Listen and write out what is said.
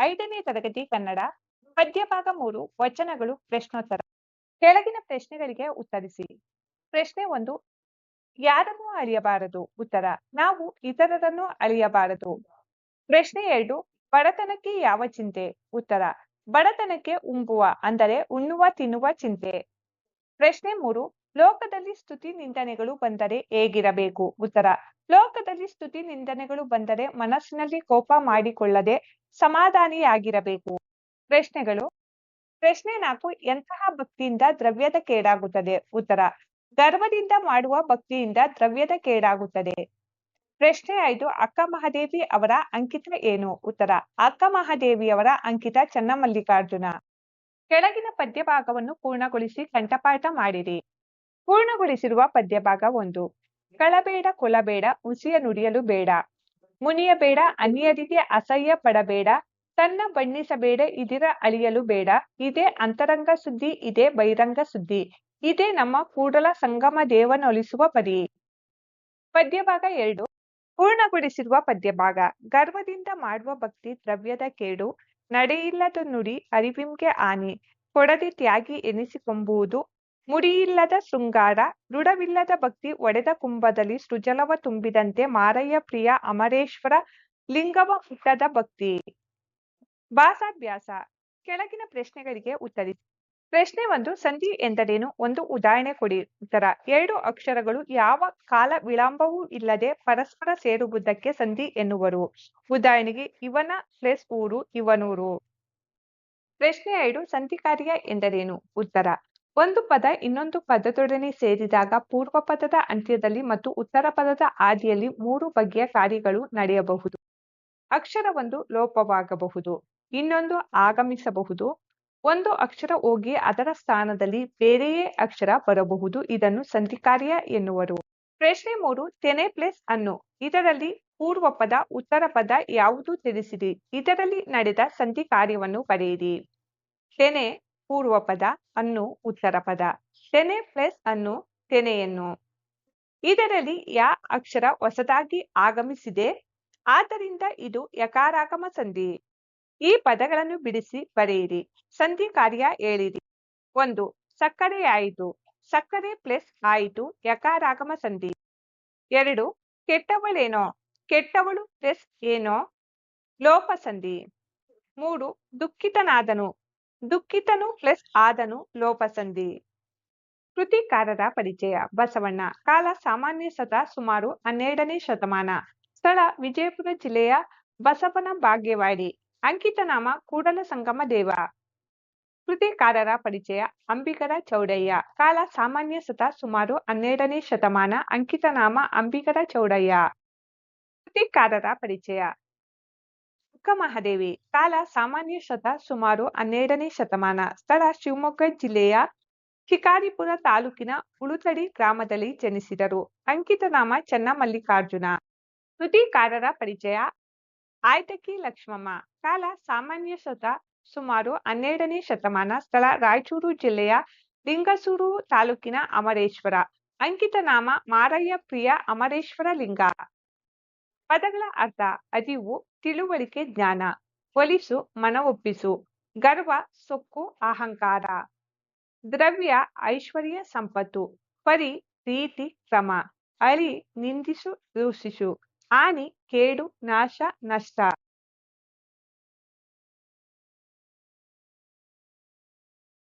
ಐದನೇ ತರಗತಿ ಕನ್ನಡ ಪದ್ಯಭಾಗ ಮೂರು, ವಚನಗಳು, ಪ್ರಶ್ನೋತ್ತರ. ಕೆಳಗಿನ ಪ್ರಶ್ನೆಗಳಿಗೆ ಉತ್ತರಿಸಿ. ಪ್ರಶ್ನೆ ಒಂದು, ಯಾರನ್ನು ಅಳಿಯಬಾರದು? ಉತ್ತರ, ನಾವು ಇತರರನ್ನು ಅಳಿಯಬಾರದು. ಪ್ರಶ್ನೆ ಎರಡು, ಬಡತನಕ್ಕೆ ಯಾವ ಚಿಂತೆ? ಉತ್ತರ, ಬಡತನಕ್ಕೆ ಉಂಬುವ ಅಂದರೆ ಉಣ್ಣುವ, ತಿನ್ನುವ ಚಿಂತೆ. ಪ್ರಶ್ನೆ ಮೂರು, ಲೋಕದಲ್ಲಿ ಸ್ತುತಿ ನಿಂದನೆಗಳು ಬಂದರೆ ಹೇಗಿರಬೇಕು? ಉತ್ತರ, ಲೋಕದಲ್ಲಿ ಸ್ತುತಿ ನಿಂದನೆಗಳು ಬಂದರೆ ಮನಸ್ಸಿನಲ್ಲಿ ಕೋಪ ಮಾಡಿಕೊಳ್ಳದೆ ಸಮಾಧಾನಿಯಾಗಿರಬೇಕು. ಪ್ರಶ್ನೆಗಳು. ಪ್ರಶ್ನೆ ನಾಲ್ಕು, ಎಂತಹ ಭಕ್ತಿಯಿಂದ ದ್ರವ್ಯದ ಕೇಡಾಗುತ್ತದೆ? ಉತ್ತರ, ಗರ್ವದಿಂದ ಮಾಡುವ ಭಕ್ತಿಯಿಂದ ದ್ರವ್ಯದ ಕೇಡಾಗುತ್ತದೆ. ಪ್ರಶ್ನೆ ಐದು, ಅಕ್ಕ ಮಹಾದೇವಿ ಅವರ ಅಂಕಿತ ಏನು? ಉತ್ತರ, ಅಕ್ಕ ಮಹಾದೇವಿಯವರ ಅಂಕಿತ ಚನ್ನಮಲ್ಲಿಕಾರ್ಜುನ. ಕೆಳಗಿನ ಪದ್ಯಭಾಗವನ್ನು ಪೂರ್ಣಗೊಳಿಸಿ ಕಂಠಪಾಠ ಮಾಡಿರಿ. ಪೂರ್ಣಗೊಳಿಸಿರುವ ಪದ್ಯಭಾಗ ಒಂದು, ಕಳಬೇಡ, ಕೊಲಬೇಡ, ಹುಸಿಯ ನುಡಿಯಲು ಬೇಡ. ಮುನಿಯಬೇಡ, ಅನ್ಯರಿಗೆ ಅಸಹ್ಯ ಪಡಬೇಡ ತನ್ನ ಬಣ್ಣಿಸಬೇಡ, ಇದಿರ ಅಳಿಯಲು ಬೇಡ. ಇದೇ ಅಂತರಂಗ ಸುದ್ದಿ, ಇದೇ ಬಹಿರಂಗ ಸುದ್ದಿ. ಇದೇ ನಮ್ಮ ಕೂಡಲ ಸಂಗಮ ದೇವನೊಲಿಸುವ ಪರಿ ಪದ್ಯಭಾಗ ಎರಡು. ಪೂರ್ಣಗೊಳಿಸಿರುವ ಪದ್ಯಭಾಗ. ಗರ್ವದಿಂದ ಮಾಡುವ ಭಕ್ತಿ ದ್ರವ್ಯದ ಕೇಡು. ನಡೆಯಿಲ್ಲದ ನುಡಿ ಅರಿವಿಂಗೆ ಹಾನಿ ಕೊಡದೆ ತ್ಯಾಗಿ ಎನಿಸಿಕೊಂಬುವುದು ಮುಡಿಯಿಲ್ಲದ ಶೃಂಗಾರ, ದೃಢವಿಲ್ಲದ ಭಕ್ತಿ ಒಡೆದ ಕುಂಭದಲ್ಲಿ ಸೃಜಲವ ತುಂಬಿದಂತೆ ಮಾರಯ್ಯ ಪ್ರಿಯ ಅಮರೇಶ್ವರ ಲಿಂಗವ ಹುಟ್ಟದ ಭಕ್ತಿ. ಭಾಸಾಭ್ಯಾಸ ಕೆಳಗಿನ ಪ್ರಶ್ನೆಗಳಿಗೆ ಉತ್ತರಿಸಿ. ಪ್ರಶ್ನೆ ಒಂದು ಸಂಧಿ ಎಂದರೇನು? ಒಂದು ಉದಾಹರಣೆ ಕೊಡಿ. ಉತ್ತರ, ಎರಡು ಅಕ್ಷರಗಳು ಯಾವ ಕಾಲ ವಿಳಂಬವೂ ಇಲ್ಲದೆ ಪರಸ್ಪರ ಸೇರುವುದಕ್ಕೆ ಸಂಧಿ ಎನ್ನುವರು. ಉದಾಹರಣೆಗೆ, ಇವನ ಪ್ಲಸ್ ಊರು, ಇವನೂರು. ಪ್ರಶ್ನೆ ಎರಡು ಸಂಧಿ ಕಾರ್ಯ ಎಂದರೇನು? ಉತ್ತರ ಒಂದು ಪದ ಇನ್ನೊಂದು ಪದದೊಡನೆ ಸೇರಿದಾಗ ಪೂರ್ವ ಪದದ ಅಂತ್ಯದಲ್ಲಿ ಮತ್ತು ಉತ್ತರ ಪದದ ಆದಿಯಲ್ಲಿ ಮೂರು ಬಗೆಯ ಕಾರ್ಯಗಳು ನಡೆಯಬಹುದು. ಅಕ್ಷರವೊಂದು ಲೋಪವಾಗಬಹುದು. ಇನ್ನೊಂದು ಆಗಮಿಸಬಹುದು. ಒಂದು ಅಕ್ಷರ ಹೋಗಿ ಅದರ ಸ್ಥಾನದಲ್ಲಿ ಬೇರೆಯೇ ಅಕ್ಷರ ಬರಬಹುದು. ಇದನ್ನು ಸಂಧಿ ಕಾರ್ಯ ಎನ್ನುವರು. ಪ್ರಶ್ನೆ ಮೂರು, ತೆನೆ ಪ್ಲಸ್ ಅನ್ನು. ಇದರಲ್ಲಿ ಪೂರ್ವ ಪದ ಉತ್ತರ ಪದ ಯಾವುದು ತಿಳಿಸಿರಿ? ಇದರಲ್ಲಿ ನಡೆದ ಸಂಧಿ ಕಾರ್ಯವನ್ನು ಬರೆಯಿರಿ. ತೆನೆ ಪೂರ್ವ ಪದ ಅನ್ನು ಉತ್ತರ ಪದ. ತೆನೆ ಪ್ಲಸ್ ಅನ್ನು ತೆನೆಯನ್ನು. ಇದರಲ್ಲಿ ಯ ಅಕ್ಷರ ಹೊಸದಾಗಿ ಆಗಮಿಸಿದೆ. ಆದ್ದರಿಂದ ಇದು ಯಕಾರಾಗಮ ಸಂಧಿ. ಈ ಪದಗಳನ್ನು ಬಿಡಿಸಿ ಬರೆಯಿರಿ. ಸಂಧಿ ಕಾರ್ಯ ಹೇಳಿರಿ. ಒಂದು, ಸಕ್ಕರೆ ಆಯಿತು. ಸಕ್ಕರೆ ಪ್ಲಸ್ ಆಯಿತು ಯಕಾರಾಗಮ ಸಂಧಿ. ಎರಡು, ಕೆಟ್ಟವಳೇನೋ. ಕೆಟ್ಟವಳು ಪ್ಲಸ್ ಏನೋ ಲೋಪ ಸಂಧಿ. ಮೂರು, ದುಃಖಿತನಾದನು. ದುಃಖಿತನು ಪ್ಲಸ್ ಆದನು ಲೋಪಸಂಧಿ. ಕೃತಿಕಾರರ ಪರಿಚಯ, ಬಸವಣ್ಣ. ಕಾಲ ಸಾಮಾನ್ಯ ಸತ ಸುಮಾರು ಹನ್ನೆರಡನೇ ಶತಮಾನ. ಸ್ಥಳ, ವಿಜಯಪುರ ಜಿಲ್ಲೆಯ ಬಸವನ ಭಾಗ್ಯವಾಡಿ. ಅಂಕಿತನಾಮ, ಕೂಡಲ ಸಂಗಮ ದೇವ. ಕೃತಿಕಾರರ ಪರಿಚಯ, ಅಂಬಿಗರ ಚೌಡಯ್ಯ. ಕಾಲ ಸಾಮಾನ್ಯ ಸತ ಸುಮಾರು ಹನ್ನೆರಡನೇ ಶತಮಾನ. ಅಂಕಿತನಾಮ, ಅಂಬಿಗರ ಚೌಡಯ್ಯ. ಕೃತಿಕಾರರ ಪರಿಚಯ ಮಹಾದೇವಿ ಕಾಲ ಸಾಮಾನ್ಯ ಶತ ಸುಮಾರು ಹನ್ನೆರಡನೇ ಶತಮಾನ, ಸ್ಥಳ ಶಿವಮೊಗ್ಗ ಜಿಲ್ಲೆಯ ಶಿಕಾರಿಪುರ ತಾಲೂಕಿನ ಉಳುತಡಿ ಗ್ರಾಮದಲ್ಲಿ ಜನಿಸಿದರು. ಅಂಕಿತನಾಮ ಚನ್ನಮಲ್ಲಿಕಾರ್ಜುನ. ಕೃತಿಕಾರರ ಪರಿಚಯ. ಆಯ್ತಕಿ ಲಕ್ಷ್ಮಮ್ಮ, ಕಾಲ ಸಾಮಾನ್ಯ ಶತ ಸುಮಾರು ಹನ್ನೆರಡನೇ ಶತಮಾನ, ಸ್ಥಳ ರಾಯಚೂರು ಜಿಲ್ಲೆಯ ಲಿಂಗಸೂರು ತಾಲೂಕಿನ ಅಮರೇಶ್ವರ. ಅಂಕಿತನಾಮ ಮಾರಯ್ಯ ಪ್ರಿಯ ಅಮರೇಶ್ವರ ಲಿಂಗ. ಪದಗಳ ಅರ್ಥ, ಅರಿವು ತಿಳುವಳಿಕೆ ಜ್ಞಾನ, ಒಲಿಸು, ಮನವೊಪ್ಪಿಸು, ಗರ್ವ, ಸೊಕ್ಕು, ಅಹಂಕಾರ. ದ್ರವ್ಯ ಐಶ್ವರ್ಯ ಸಂಪತ್ತು, ಪರಿ ರೀತಿ ಕ್ರಮ. ಅಳಿ ನಿಂದಿಸು ದೂಷಿಸು ಹಾನಿ ಕೇಡು, ನಾಶ, ನಷ್ಟ.